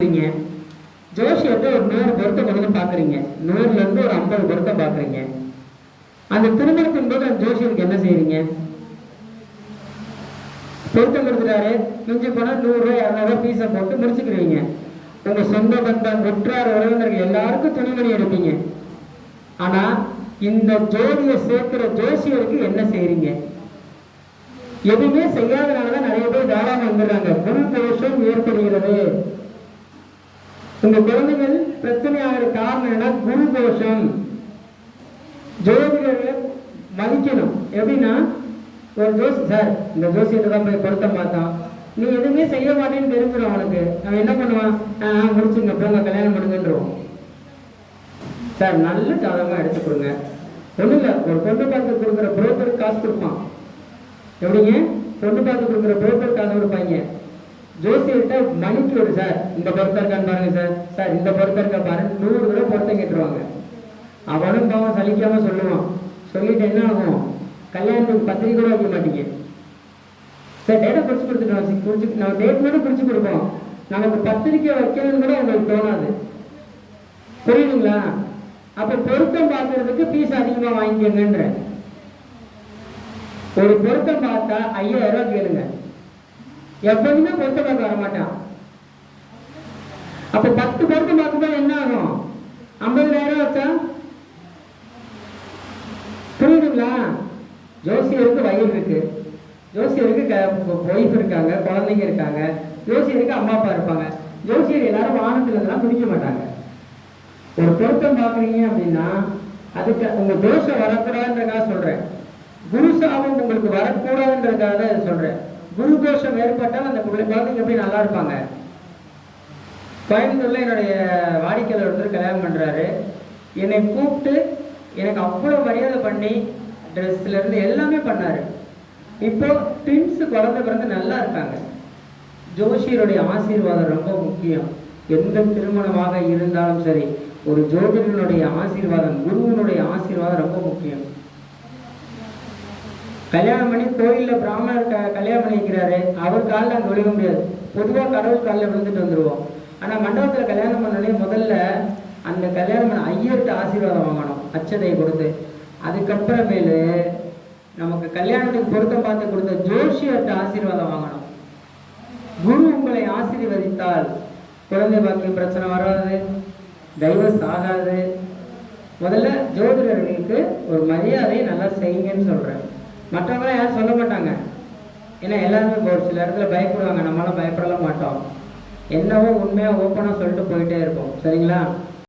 பாக்குறீங்க. ஜோஷியத்தை ஒரு நூறு பொருத்த முதல்ல வந்து பாக்குறீங்க? நூறுல இருந்து ஒரு ஐம்பது பொருத்த பாக்குறீங்க. அந்த திருமணத்தின் போது அந்த ஜோசியருக்கு என்ன செய்யறீங்க பொருத்தம் கொடுத்துட்டாரு. மிஞ்சி போனா நூறுரூவா இரநூறுவா பீஸை போட்டு முடிச்சுக்கிறீங்க உங்க சொந்த பந்தம் உற்றார் உறவினர்கள் எல்லாருக்கும் துணிமணி எடுப்பீங்க. ஆனா இந்த ஜோதியை சேர்க்கிற ஜோசியருக்கு என்ன செய்யறீங்க எதுவுமே செய்யாதனாலதான் நிறைய பேர் தாராளம் வந்துடுறாங்க. குரு தோஷம் ஏற்படுகிறது உங்க குழந்தைகள் பிரச்சனை ஆகிற காரணம் என்ன? குரு தோஷம் ஜோதிடர்களை மதிக்கணும். எப்படின்னா ஒரு ஜோசி சார் இந்த ஜோசியத்தை தான் போய் பொருத்தம் பார்த்தான் நீ எதுவுமே செய்ய மாட்டேன்னு தெரிஞ்சிடும் அவனுக்கு. அவன் என்ன பண்ணுவான்? ஆஹ் முடிச்சுங்க போங்க கல்யாணம் பண்ணுங்கன்றோம் சார் நல்ல ஜாதகமா எடுத்து கொடுங்க. ஒண்ணும் இல்லை ஒரு பொண்ணு பார்த்து கொடுக்குற புரோக்கருக்கு காசு கொடுப்பான். எப்படிங்க? பொண்ணு பார்த்து கொடுக்குற புரோக்கர் காசு கொடுப்பாங்க. ஜோசியர்கிட்ட மணிக்கு ஒரு சார். இந்த பொருத்தம் இருக்கான்னு பாருங்க சார். சார் இந்த பொருத்தம் இருக்கா பாருங்க நூறு தடவை பொருத்தம் கேட்டுருவாங்க. அவனும் பாவம் சலிக்காம சொல்லுவான். சொல்லிட்டு என்ன ஆகும்? கல்யாணத்துக்கு பத்திரிக்கை கூட வைக்க மாட்டீங்க. சார் டேட்டா குறிச்சு கொடுத்துட்டோம் குறிச்சு நம்ம டேட் மட்டும் குறிச்சு கொடுப்போம். நமக்கு பத்திரிக்கை வைக்கணும்னு கூட உங்களுக்கு தோணாது. புரியுதுங்களா? அப்ப பொருத்தம் பார்க்கறதுக்கு பீஸ் அதிகமா வாங்கிக்கங்கன்ற. ஒரு பொருத்தம் பார்த்தா ஐயாயிரம் ரூபாய் கேளுங்க. எவ்வளவுமே பொருத்தம் பார்க்க வர மாட்டான். அப்ப பத்து பொருத்தம் பார்க்கும்போது என்ன ஆகும்? ஐம்பதாயிரம் வச்சா புரியுதுங்களா? ஜோசியருக்கு வயிறு இருக்கு. ஜோசியருக்கு ஒய்ஃப் இருக்காங்க குழந்தைங்க இருக்காங்க. ஜோசியருக்கு அம்மா அப்பா இருப்பாங்க. ஜோசியர் எல்லாரும் வானத்துல இருந்தெல்லாம் குதிக்க மாட்டாங்க. ஒரு பொருத்தம் பார்க்குறீங்க அப்படின்னா அதுக்கு உங்க தோஷம் வரக்கூடாதுன்றதுக்காக சொல்றேன். குரு சாபம் உங்களுக்கு வரக்கூடாதுன்றதுக்காக தான் சொல்றேன். குரு தோஷம் ஏற்பட்டால் அந்த பிள்ளை குழந்தைங்க எப்படி நல்லா இருப்பாங்க? கோயம்புத்தூர்ல என்னுடைய வாடிக்கையாளர் ஒருத்தர் கல்யாணம் பண்றாரு. என்னை கூப்பிட்டு எனக்கு அவ்வளவு மரியாதை பண்ணி ட்ரெஸ்ல இருந்து எல்லாமே பண்ணாரு. இப்போ ட்வின்ஸ் குழந்தை பிறந்து நல்லா இருக்காங்க. ஜோஷியருடைய ஆசீர்வாதம் ரொம்ப முக்கியம். எந்த திருமணமாக இருந்தாலும் சரி ஒரு ஜோதிடனுடைய ஆசீர்வாதம் குருவனுடைய ஆசீர்வாதம் ரொம்ப முக்கியம். கல்யாணம் பண்ணி கோயிலில் பிராமணர் க- கல்யாணம் பண்ணிக்கிறாரு. அவர் காலில் அங்கே விழுக முடியாது. பொதுவாக கடவுள் காலில் விழுந்துட்டு வந்துடுவோம் ஆனால் மண்டபத்தில் கல்யாணம் பண்ணோடனே முதல்ல அந்த கல்யாணம் பண்ண ஐயர்கிட்ட ஆசீர்வாதம் வாங்கணும். அச்சதை கொடுத்து. அதுக்கப்புறமேலு நமக்கு கல்யாணத்துக்கு பொருத்தம் பார்த்து கொடுத்த ஜோஷியர்கிட்ட ஆசீர்வாதம் வாங்கணும். குரு உங்களை ஆசீர்வதித்தால் குழந்தை பாக்கியம் பிரச்சனை வராது டைவர்ஸ் ஆகாது முதல்ல ஜோதிடர்களுக்கு ஒரு மரியாதையை நல்லா செய்யுங்கன்னு சொல்கிறேன் மற்றவங்களாம் யாரும் சொல்ல மாட்டாங்க. ஏன்னா எல்லாருமே இப்போ ஒரு சில இடத்துல பயப்படுவாங்க. நம்மளாம் பயப்படலாம் மாட்டோம். என்னவோ உண்மையாக ஓப்பனாக சொல்லிட்டு போயிட்டே இருப்போம். சரிங்களா?